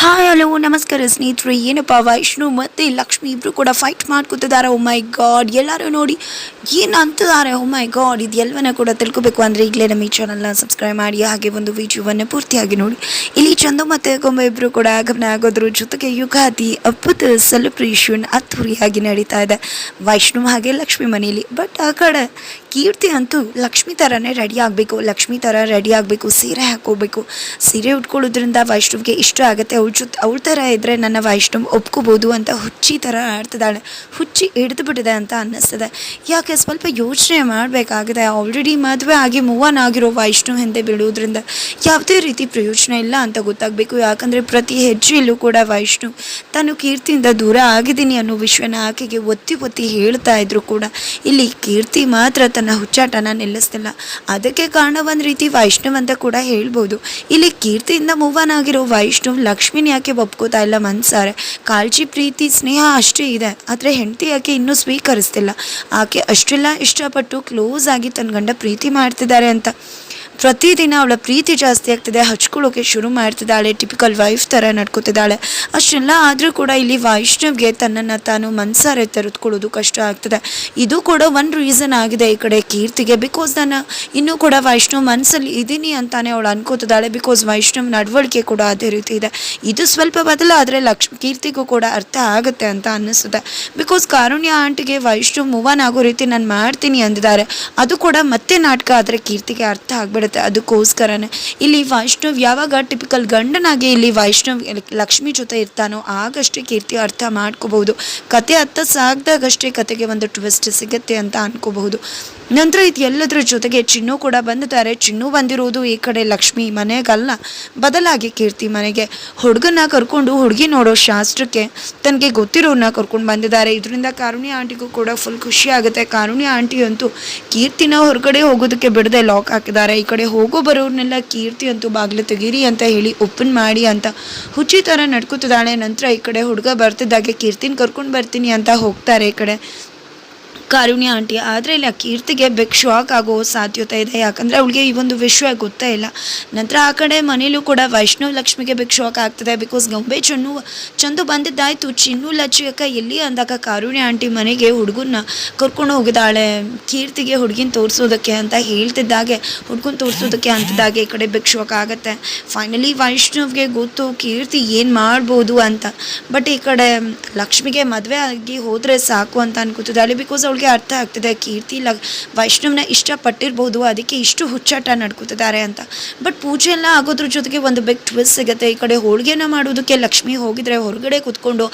Hi hello ನಮಸ್ಕಾರ ಸ್ನೇಹಿತರು ಏನಪ್ಪ, ವೈಷ್ಣು ಮತ್ತು ಲಕ್ಷ್ಮಿ ಇಬ್ಬರು ಕೂಡ ಫೈಟ್ ಮಾಡ್ಕೊತಿದ್ದಾರೆ. ಓ ಮೈ ಗಾಡ್ ಎಲ್ಲರೂ ನೋಡಿ ಏನು ಅಂತಿದ್ದಾರೆ? ಓ ಮೈ ಗಾಡ್ ಇದು ಕೂಡ ತಿಳ್ಕೊಬೇಕು ಅಂದರೆ ಈಗಲೇ ನಮ್ಮ ಈ ಚಾನಲ್ನ ಸಬ್ಸ್ಕ್ರೈಬ್ ಮಾಡಿ, ಹಾಗೆ ಒಂದು ವಿಡಿಯೋವನ್ನು ಪೂರ್ತಿಯಾಗಿ ನೋಡಿ. ಇಲ್ಲಿ ಚಂದು ಮತ್ತು ಗೊಂಬೆ ಇಬ್ಬರು ಕೂಡ ಗಮನ ಆಗೋದ್ರ ಜೊತೆಗೆ ಯುಗಾದಿ ಹಬ್ಬದ ಸೆಲೆಬ್ರೇಷನ್ ಅದ್ದೂರಿಯಾಗಿ ನಡೀತಾ ಇದೆ. ವೈಷ್ಣು ಹಾಗೆ ಲಕ್ಷ್ಮಿ ಮನೆಯಲ್ಲಿ. ಬಟ್ ಆ ಕಡೆ ಕೀರ್ತಿ ಅಂತೂ ಲಕ್ಷ್ಮಿ ಥರನೇ ರೆಡಿ ಆಗಬೇಕು. ಲಕ್ಷ್ಮಿ ಥರ ರೆಡಿ ಆಗಬೇಕು. ಸೀರೆ ಹಾಕೋಬೇಕು ಸೀರೆ ಉಟ್ಕೊಳ್ಳೋದ್ರಿಂದ ವೈಷ್ಣುವಿಗೆ ಇಷ್ಟ ಆಗುತ್ತೆ. ಅವಳ ಜೊತೆ ಅವಳ ಥರ ಇದ್ದರೆ ನನ್ನ ವೈಷ್ಣವ್ ಒಪ್ಕೋಬೋದು ಅಂತ ಹುಚ್ಚಿ ಥರ ಆಡ್ತಿದ್ದಾಳೆ. ಹುಚ್ಚಿ ಹಿಡಿದು ಬಿಟ್ಟಿದೆ ಅಂತ ಅನ್ನಿಸ್ತದೆ. ಯಾಕೆ ಸ್ವಲ್ಪ ಯೋಚನೆ ಮಾಡಬೇಕಾಗಿದೆ. ಆಲ್ರೆಡಿ ಮದುವೆ ಆಗಿ ಮೂವ್ ಆನ್ ಆಗಿರೋ ವೈಷ್ಣವ್ ಹಿಂದೆ ಬಿಡೋದ್ರಿಂದ ಯಾವುದೇ ರೀತಿ ಪ್ರಯೋಜನ ಇಲ್ಲ ಅಂತ ಗೊತ್ತಾಗಬೇಕು. ಯಾಕಂದರೆ ಪ್ರತಿ ಹೆಜ್ಜೆಯಲ್ಲೂ ಕೂಡ ವೈಷ್ಣವ್ ತಾನು ಕೀರ್ತಿಯಿಂದ ದೂರ ಆಗಿದ್ದೀನಿ ಅನ್ನೋ ವಿಷಯನ ಆಕೆಗೆ ಒತ್ತಿ ಒತ್ತಿ ಹೇಳ್ತಾ ಇದ್ರು ಕೂಡ ಇಲ್ಲಿ ಕೀರ್ತಿ ಮಾತ್ರ ತನ್ನ ಹುಚ್ಚಾಟನ ನಿಲ್ಲಿಸ್ತಿಲ್ಲ. ಅದಕ್ಕೆ ಕಾರಣ ಒಂದು ರೀತಿ ವೈಷ್ಣವ್ ಅಂತ ಕೂಡ ಹೇಳ್ಬೋದು. ಇಲ್ಲಿ ಕೀರ್ತಿಯಿಂದ ಮೂವ್ ಆನ್ ಆಗಿರೋ ವೈಷ್ಣವ್ ಲಕ್ಷ್ಮಿನ ಯಾಕೆ ಒಪ್ಕೋತಾ ಇಲ್ಲ ಮನ್ಸಾರೆ? ಕಾಳಜಿ ಪ್ರೀತಿ, ಸ್ನೇಹ ಅಷ್ಟೇ ಇದೆ. ಆದರೆ ಹೆಂಡತಿ ಯಾಕೆ ಇನ್ನೂ ಸ್ವೀಕರಿಸ್ತಿಲ್ಲ? ಆಕೆ ಅಷ್ಟೆಲ್ಲ ಇಷ್ಟಪಟ್ಟು ಕ್ಲೋಸ್ ಆಗಿ ತನ್ನ ಗಂಡ ಪ್ರೀತಿ ಮಾಡ್ತಿದ್ದಾರೆ ಅಂತ. ಪ್ರತಿದಿನ ಅವಳ ಪ್ರೀತಿ ಜಾಸ್ತಿ ಆಗ್ತಿದೆ, ಹಚ್ಕೊಳ್ಳೋಕೆ ಶುರು ಮಾಡ್ತಿದ್ದಾಳೆ ಟಿಪಿಕಲ್ ವೈಫ್ ಥರ ನಡ್ಕೋತಿದ್ದಾಳೆ. ಅಷ್ಟೆಲ್ಲ ಆದರೂ ಕೂಡ ಇಲ್ಲಿ ವೈಷ್ಣವ್ಗೆ ತನ್ನನ್ನು ತಾನು ಮನ್ಸಾರೆ ತೆರೆದುಕೊಳ್ಳೋದು ಕಷ್ಟ ಆಗ್ತದೆ. ಇದು ಕೂಡ ಒಂದು ರೀಸನ್ ಆಗಿದೆ ಈ ಕಡೆ ಕೀರ್ತಿಗೆ. ಬಿಕಾಸ್ ನಾನು ಇನ್ನೂ ಕೂಡ ವೈಷ್ಣವ್ ಮನಸ್ಸಲ್ಲಿ ಇದ್ದೀನಿ ಅಂತಾನೆ ಅವಳು ಅನ್ಕೋತಿದ್ದಾಳೆ. ಬಿಕಾಸ್ ವೈಷ್ಣವ್ ನಡವಳಿಕೆ ಕೂಡ ಅದೇ ರೀತಿ ಇದೆ. ಇದು ಸ್ವಲ್ಪ ಬದಲಾದರೆ ಲಕ್ಷ್ಮಿ ಕೀರ್ತಿಗೂ ಕೂಡ ಅರ್ಥ ಆಗುತ್ತೆ ಅಂತ ಅನ್ನಿಸುತ್ತೆ. ಬಿಕಾಸ್ ಕಾರುಣ್ಯ ಆಂಟಿಗೆ ವೈಷ್ಣವ್ ಮೂವ್ ಆನ್ ಆಗೋ ರೀತಿ ನಾನು ಮಾಡ್ತೀನಿ ಅಂದಿದ್ದಾರೆ. ಅದು ಕೂಡ ಮತ್ತೆ ನಾಟಕ ಆದರೆ ಕೀರ್ತಿಗೆ ಅರ್ಥ ಆಗ್ಬಿಡುತ್ತೆ. ಅದಕ್ಕೋಸ್ಕರನೇ. ಇಲ್ಲಿ ವೈಷ್ಣವ್ ಯಾವಾಗ ಟಿಪಿಕಲ್ ಗಂಡನಾಗಿ ಇಲ್ಲಿ ವೈಷ್ಣವ್ ಲಕ್ಷ್ಮಿ ಜೊತೆ ಇರ್ತಾನೋ ಆಗಷ್ಟೇ ಕೀರ್ತಿ ಅರ್ಥ ಮಾಡ್ಕೋಬಹುದು. ಕತೆ ಅರ್ಥ ಸಾಗ್ದಾಗಷ್ಟೇ ಕತೆಗೆ ಒಂದು ಟ್ವಿಸ್ಟ್ ಸಿಗುತ್ತೆ ಅಂತ ಅನ್ಕೋಬಹುದು. ನಂತರ ಇದು ಎಲ್ಲದರ ಜೊತೆಗೆ ಚಿನ್ನು ಕೂಡ ಬಂದಿದ್ದಾರೆ. ಚಿನ್ನು ಬಂದಿರೋದು ಈ ಕಡೆ ಲಕ್ಷ್ಮಿ ಮನೆಗಲ್ಲ. ಬದಲಾಗಿ ಕೀರ್ತಿ ಮನೆಗೆ. ಹುಡುಗನ ಕರ್ಕೊಂಡು ಹುಡುಗಿ ನೋಡೋ ಶಾಸ್ತ್ರಕ್ಕೆ ತನಗೆ ಗೊತ್ತಿರೋನ್ನ ಕರ್ಕೊಂಡು ಬಂದಿದ್ದಾರೆ. ಇದರಿಂದ ಕಾರುಣ್ಯ ಆಂಟಿಗೂ ಕೂಡ ಫುಲ್ ಖುಷಿ ಆಗುತ್ತೆ. ಕಾರುಣ್ಯ ಆಂಟಿ ಅಂತೂ ಕೀರ್ತಿನ ಹೊರಗಡೆ ಹೋಗೋದಕ್ಕೆ ಬಿಡದೆ ಲಾಕ್ ಹಾಕಿದ್ದಾರೆ. ಈ ಹೋಗೋ ಬರೋರ್ನೆಲ್ಲ ಕೀರ್ತಿ ಅಂತೂ ಬಾಗಿಲು ತೆಗೀರಿ ಅಂತ ಹೇಳಿ ಓಪನ್ ಮಾಡಿ ಅಂತ ಹುಚ್ಚಿ ಥರ ನಡ್ಕೋತಿದ್ದಾಳೆ ನಂತರ ಈ ಕಡೆ ಹುಡುಗ ಬರ್ತಿದ್ದಾಗೆ, ಕೀರ್ತಿನ ಕರ್ಕೊಂಡು ಬರ್ತೀನಿ ಅಂತ ಹೋಗ್ತಾರೆ ಈ ಕಡೆ. ಕಾರುಣ್ಯ ಆಂಟಿ, ಆದರೆ ಇಲ್ಲ ಕೀರ್ತಿಗೆ ಬೆಕ್ ಶಾಕ್ ಆಗೋ ಸಾಧ್ಯತೆ ಇದೆ. ಯಾಕಂದರೆ ಅವಳಿಗೆ ಈ ಒಂದು ವಿಷಯ ಗೊತ್ತೇ ಇಲ್ಲ. ನಂತರ ಆ ಕಡೆ ಮನೇಲೂ ಕೂಡ ವೈಷ್ಣವ್ ಲಕ್ಷ್ಮಿಗೆ ಬೆಕ್ ಶಾಕ್ ಆಗ್ತದೆ. ಬಿಕಾಸ್ ಗಂಬೆ ಚನ್ನು, ಚಂದು ಬಂದಿದ್ದಾಯಿತು. ಚಿನ್ನು ಲಚ್ಚಿಯಕ್ಕ ಎಲ್ಲಿ ಅಂದಾಗ ಕಾರುಣ್ಯ ಆಂಟಿ ಮನೆಗೆ ಹುಡುಗನ್ನ ಕರ್ಕೊಂಡು ಹೋಗಿದ್ದಾಳೆ. ಕೀರ್ತಿಗೆ ಹುಡುಗಿನ ತೋರಿಸೋದಕ್ಕೆ ಅಂತ ಹೇಳ್ತಿದ್ದಾಗೆ, ಹುಡ್ಗನ ತೋರಿಸೋದಕ್ಕೆ ಅಂತಿದ್ದಾಗೆ ಈ ಕಡೆ ಬೆಕ್ ಶಾಕ್ ಆಗುತ್ತೆ. ಫೈನಲಿ ವೈಷ್ಣವ್ಗೆ ಗೊತ್ತು ಕೀರ್ತಿ ಏನು ಮಾಡ್ಬೋದು ಅಂತ. ಬಟ್ ಈ ಕಡೆ ಲಕ್ಷ್ಮಿಗೆ ಮದುವೆ ಆಗಿ ಹೋದರೆ ಸಾಕು ಅಂತ ಅನ್ಕೋತಿದ್ದಾಳೆ. ಬಿಕಾಸ್ ಅವಳಿಗೆ ಅರ್ಥ ಆಗ್ತದೆ, ಕೀರ್ತಿ ಲ ವೈಷ್ಣವ್ನ ಇಷ್ಟಪಟ್ಟಿರ್ಬೋದು ಅದಕ್ಕೆ ಇಷ್ಟು ಹುಚ್ಚಾಟ ನಡ್ಕೋತಿದ್ದಾರೆ ಅಂತ. ಬಟ್ ಪೂಜೆ ಎಲ್ಲ ಆಗೋದ್ರ ಜೊತೆಗೆ ಒಂದು ಬಿಗ್ ಟ್ವಿಸ್ಟ್ ಸಿಗುತ್ತೆ. ಈ ಕಡೆ ಹೋಳಿಗೆನ ಮಾಡೋದಕ್ಕೆ ಲಕ್ಷ್ಮಿ ಹೋಗಿದ್ರೆ ಹೊರಗಡೆ ಕೂತ್ಕೊಂಡು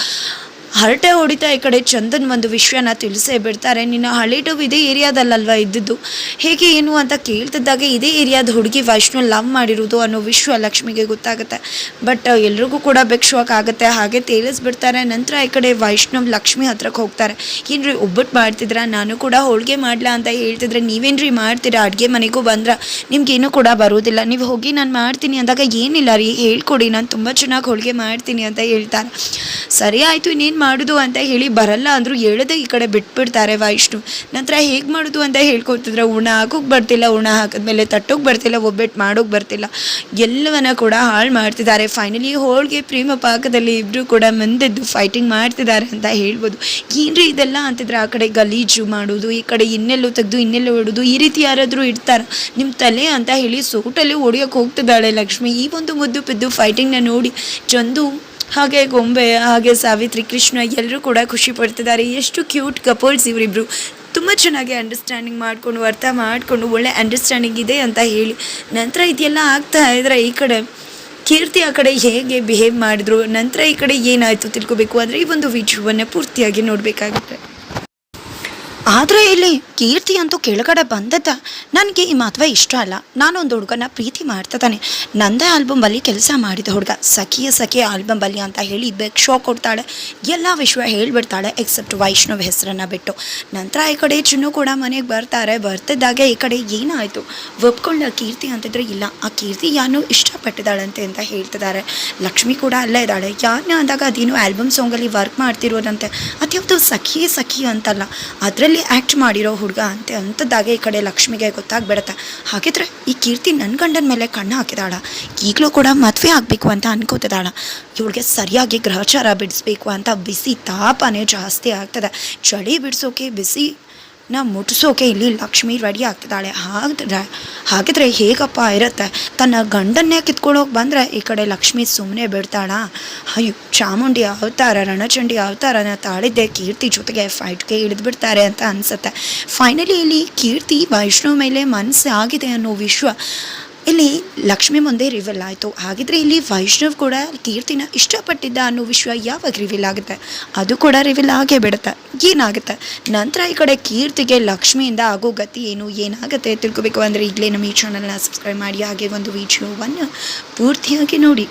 ಹರಟೆ ಹೊಡಿತಾ ಈ ಕಡೆ ಚಂದನ್ ಒಂದು ವಿಷಯನ ತಿಳಿಸೇ ಬಿಡ್ತಾರೆ. ನಿನ್ನ ಹಳೇಟು ಇದೇ ಏರಿಯಾದಲ್ಲಲ್ವಾ ಇದ್ದಿದ್ದು? ಹೇಗೆ ಏನು ಅಂತ ಕೇಳ್ತಿದ್ದಾಗ ಇದೇ ಏರಿಯಾದ ಹುಡುಗಿ ವೈಷ್ಣು ಲವ್ ಮಾಡಿರೋದು ಅನ್ನೋ ವಿಶ್ವ ಲಕ್ಷ್ಮಿಗೆ ಗೊತ್ತಾಗುತ್ತೆ. ಬಟ್ ಎಲ್ರಿಗೂ ಕೂಡ ಬೆಕ್ ಆಗುತ್ತೆ. ಹಾಗೆ ತೇಲಿಸ್ಬಿಡ್ತಾರೆ. ನಂತರ ಈ ಕಡೆ ವೈಷ್ಣವ್ ಲಕ್ಷ್ಮಿ ಹತ್ರಕ್ಕೆ ಹೋಗ್ತಾರೆ. ಏನ್ರಿ ಒಬ್ಬಟ್ಟು ಮಾಡ್ತಿದ್ರ? ನಾನು ಕೂಡ ಹೋಳಿಗೆ ಮಾಡ್ಲಾ ಅಂತ ಹೇಳ್ತಿದ್ರೆ ನೀವೇನ್ರಿ ಮಾಡ್ತೀರಾ? ಅಡುಗೆ ಮನೆಗೂ ಬಂದ್ರೆ ನಿಮ್ಗೇನು ಕೂಡ ಬರೋದಿಲ್ಲ ನೀವು ಹೋಗಿ ನಾನು ಮಾಡ್ತೀನಿ ಅಂದಾಗ ಏನಿಲ್ಲ ರೀ. ಹೇಳ್ಕೊಡಿ. ನಾನು ತುಂಬ ಚೆನ್ನಾಗಿ ಹೋಳಿಗೆ ಮಾಡ್ತೀನಿ ಅಂತ ಹೇಳ್ತಾರೆ. ಸರಿ ಆಯಿತು, ಇನ್ನೇನು ಮಾಡೋದು ಅಂತ ಹೇಳಿ ಬರಲ್ಲ ಅಂದರೂ ಹೇಳದೆ ಈ ಕಡೆ ಬಿಟ್ಬಿಡ್ತಾರೆ ವೈಷ್ಣು. ನಂತರ ಹೇಗೆ ಮಾಡೋದು ಅಂತ ಹೇಳ್ಕೊತಿದ್ರೆ, ಉಣ ಹಾಕೋಕೆ ಬರ್ತಿಲ್ಲ, ಉಣ ಹಾಕಿದ್ಮೇಲೆ ತಟ್ಟೋಕೆ ಬರ್ತಿಲ್ಲ ಒಬ್ಬಟ್ಟು ಮಾಡೋಕೆ ಬರ್ತಿಲ್ಲ. ಎಲ್ಲವನ್ನ ಕೂಡ ಹಾಳು ಮಾಡ್ತಿದ್ದಾರೆ. ಫೈನಲಿ ಹೋಳಿಗೆ ಪ್ರೇಮ ಪಾಕದಲ್ಲಿ ಇಬ್ಬರು ಕೂಡ ಮುಂದೆದ್ದು ಫೈಟಿಂಗ್ ಮಾಡ್ತಿದ್ದಾರೆ ಅಂತ ಹೇಳ್ಬೋದು. ಏನ್ರಿ ಇದೆಲ್ಲ ಅಂತಿದ್ರೆ, ಆ ಕಡೆ ಗಲೀಜು ಮಾಡೋದು, ಈ ಕಡೆ ಇನ್ನೆಲ್ಲೋ ತೆಗೆದು, ಇನ್ನೆಲ್ಲೋ ಹೊಡೋದು ಈ ರೀತಿ ಯಾರಾದರೂ ಇಡ್ತಾರ ನಿಮ್ಮ ತಲೆ ಅಂತ ಹೇಳಿ ಸೋಟಲ್ಲಿ ಹೊಡಿಯೋಕೆ ಹೋಗ್ತಿದ್ದಾಳೆ ಲಕ್ಷ್ಮಿ. ಈ ಒಂದು ಮುದ್ದು ಬಿದ್ದು ಫೈಟಿಂಗ್ನ ನೋಡಿ ಚಂದು ಹಾಗೆ ಗೊಂಬೆ, ಹಾಗೆ ಸಾವಿತ್ರಿ ಕೃಷ್ಣ ಎಲ್ಲರೂ ಕೂಡ ಖುಷಿ ಪಡ್ತಿದ್ದಾರೆ. ಎಷ್ಟು ಕ್ಯೂಟ್ ಕಪಲ್ಸ್ ಇವರಿಬ್ರು. ತುಂಬ ಚೆನ್ನಾಗಿ ಅಂಡರ್ಸ್ಟ್ಯಾಂಡಿಂಗ್ ಮಾಡಿಕೊಂಡು, ಅರ್ಥ ಮಾಡಿಕೊಂಡು, ಒಳ್ಳೆ ಅಂಡರ್ಸ್ಟ್ಯಾಂಡಿಂಗ್ ಇದೆ ಅಂತ ಹೇಳಿ. ನಂತರ ಇದೆಲ್ಲ ಆಗ್ತಾ ಇದ್ರೆ ಈ ಕಡೆ ಕೀರ್ತಿ ಆ ಕಡೆ ಹೇಗೆ ಬಿಹೇವ್ ಮಾಡಿದ್ರು, ನಂತರ ಈ ಕಡೆ ಏನಾಯಿತು ತಿಳ್ಕೊಬೇಕು. ಅಂದರೆ ಈ ಒಂದು ವಿಡಿಯೋವನ್ನು ಪೂರ್ತಿಯಾಗಿ ನೋಡಬೇಕಾಗುತ್ತೆ. ಆದರೆ ಇಲ್ಲಿ ಕೀರ್ತಿ ಅಂತೂ ಕೆಳಗಡೆ ಬಂದದ್ದ. ನನಗೆ ಈ ಮದುವೆ ಇಷ್ಟ ಅಲ್ಲ. ನಾನೊಂದು ಹುಡುಗನ ಪ್ರೀತಿ ಮಾಡ್ತಿದ್ದಾನೆ ನಂದೇ ಆಲ್ಬಮಲ್ಲಿ ಕೆಲಸ ಮಾಡಿದ ಹುಡುಗ. ಸಖಿಯ ಸಖಿ ಆಲ್ಬಮಲ್ಲಿ ಅಂತ ಹೇಳಿ ಬೆಕ್ ಶೋ ಕೊಡ್ತಾಳೆ. ಎಲ್ಲ ವಿಷಯ ಹೇಳ್ಬಿಡ್ತಾಳೆ ಎಕ್ಸೆಪ್ಟ್ ವೈಷ್ಣವ್ ಹೆಸರನ್ನು ಬಿಟ್ಟು. ನಂತರ ಈ ಕಡೆ ಚಿನ್ನು ಕೂಡ ಮನೆಗೆ ಬರ್ತಾರೆ. ಬರ್ತಿದ್ದಾಗೆ ಈ ಕಡೆ ಏನಾಯಿತು? ಒಪ್ಕೊಂಡ ಕೀರ್ತಿ ಅಂತಿದ್ರೆ ಇಲ್ಲ. ಆ ಕೀರ್ತಿ ಯಾನು ಇಷ್ಟಪಟ್ಟಿದ್ದಾಳಂತೆ ಅಂತ ಹೇಳ್ತಿದ್ದಾರೆ ಲಕ್ಷ್ಮಿ ಕೂಡ ಅಲ್ಲೇ ಇದ್ದಾಳೆ. ಯಾರನ್ನ ಅಂದಾಗ ಅದೇನು ಆಲ್ಬಮ್ ಸಾಂಗಲ್ಲಿ ವರ್ಕ್ ಮಾಡ್ತಿರೋದಂತೆ. ಅದ್ಯಾವುದು ಸಖಿ ಸಖಿ ಅಂತಲ್ಲ. ಅದರಲ್ಲಿ ಸಿನಿಮಾದಲ್ಲಿ ಆ್ಯಕ್ಟ್ ಮಾಡಿರೋ ಹುಡುಗ ಅಂತೆ, ಅಂಥದ್ದಾಗೆ ಈ ಕಡೆ ಲಕ್ಷ್ಮಿಗೆ ಗೊತ್ತಾಗ್ಬಿಡುತ್ತೆ. ಹಾಗಿದ್ರೆ ಈ ಕೀರ್ತಿ ನನ್ನ ಗಂಡನ ಮೇಲೆ ಕಣ್ಣು ಹಾಕಿದಾಳ. ಈಗಲೂ ಕೂಡ ಮದುವೆ ಆಗಬೇಕು ಅಂತ ಅನ್ಕೋತಿದ್ದಾಳ ಇವಳಿಗೆ ಸರಿಯಾಗಿ ಗ್ರಹಚಾರ ಬಿಡಿಸ್ಬೇಕು ಅಂತ ಬಿಸಿ ತಾಪನೇ ಜಾಸ್ತಿ ಆಗ್ತದೆ. ಚಳಿ ಬಿಡಿಸೋಕೆ ಬಿಸಿ ನಾ ಮುಟ್ಟಿಸೋಕೆ ಇಲ್ಲಿ ಲಕ್ಷ್ಮಿ ರೆಡಿ ಆಗ್ತಿದ್ದಾಳೆ. ಹಾಗಿದ್ರೆ ಹಾಗಿದ್ರೆ ಹೇಗಪ್ಪ ಇರುತ್ತೆ? ತನ್ನ ಗಂಡನ್ನೇ ಕಿತ್ಕೊಳ್ಳೋಕೆ ಬಂದರೆ ಈ ಕಡೆ ಲಕ್ಷ್ಮಿ ಸುಮ್ಮನೆ ಬಿಡ್ತಾಳ. ಅಯ್ಯೋ, ಚಾಮುಂಡಿ ಅವತಾರ, ರಣಚಂಡಿ ಅವತಾರನ ತಾಳಿದ್ದೆ ಕೀರ್ತಿ ಜೊತೆಗೆ ಫೈಟ್ಗೆ ಇಳಿದು ಬಿಡ್ತಾರೆ ಅಂತ ಅನಿಸುತ್ತೆ. ಫೈನಲಿ ಇಲ್ಲಿ ಕೀರ್ತಿ, ವೈಷ್ಣವ್ ಮೇಲೆ ಮನಸ್ಸು ಆಗಿದೆ ಅನ್ನೋ ವಿಶ್ವ ಇಲ್ಲಿ ಲಕ್ಷ್ಮಿ ಮುಂದೆ ರಿವೀಲ್ ಆಯಿತು. ಹಾಗಿದ್ರೆ ಇಲ್ಲಿ ವೈಷ್ಣವ್ ಕೂಡ ಕೀರ್ತಿನ ಇಷ್ಟಪಟ್ಟಿದ್ದ ಅನ್ನೋ ವಿಷಯ ಯಾವಾಗ ರಿವೀಲ್ ಆಗುತ್ತೆ? ಅದು ಕೂಡ ರಿವೀಲ್ ಆಗೇ ಬಿಡುತ್ತೆ. ಏನಾಗುತ್ತೆ? ನಂತರ ಈ ಕಡೆ ಕೀರ್ತಿಗೆ ಲಕ್ಷ್ಮಿಯಿಂದ ಆಗೋ ಗತಿ ಏನು? ಏನಾಗುತ್ತೆ? ತಿಳ್ಕೊಬೇಕು. ಅಂದರೆ ಈಗಲೇ ನಮ್ಮ ಈ ಚಾನಲ್ನ ಸಬ್ಸ್ಕ್ರೈಬ್ ಮಾಡಿ. ಹಾಗೆ ಒಂದು ವಿಡಿಯೋವನ್ನು ಪೂರ್ತಿಯಾಗಿ ನೋಡಿ.